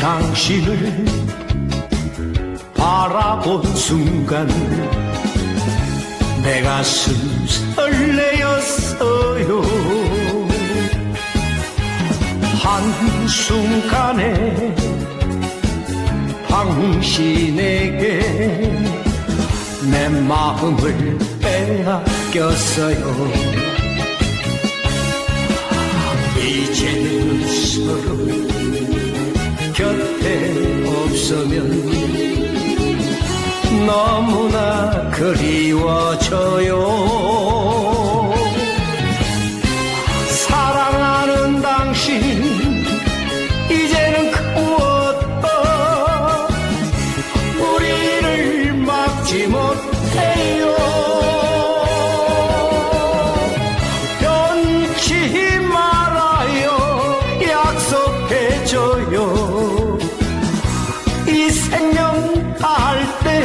당신을 바라본 순간 내 가슴 설레었어요. 한순간에 당신에게 내 마음을 빼앗겼어요 없으면 너무나 그리워져요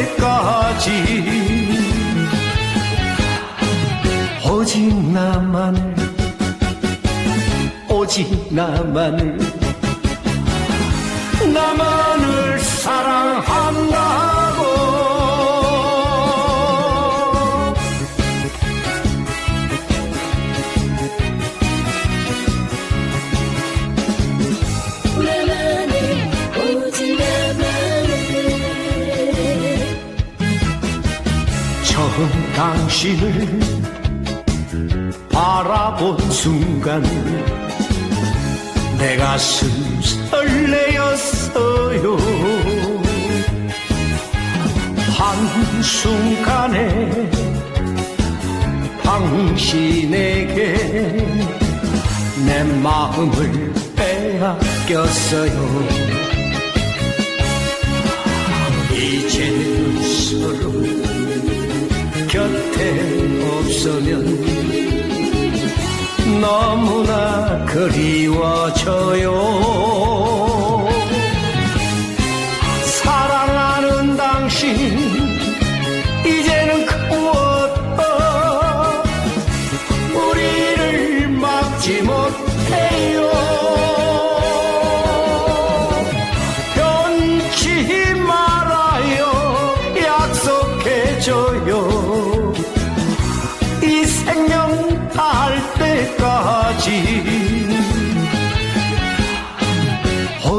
때까지 오직 나만을 오직 나만을 나만을 사랑 처음 당신을 바라본 순간 내 가슴 설레었어요. 한순간에 당신에게 내 마음을 빼앗겼어요. 이제는 없으면 너무나 그리워져요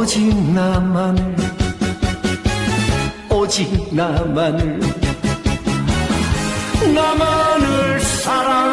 오직 나만을 오직 나만을 나만을 사랑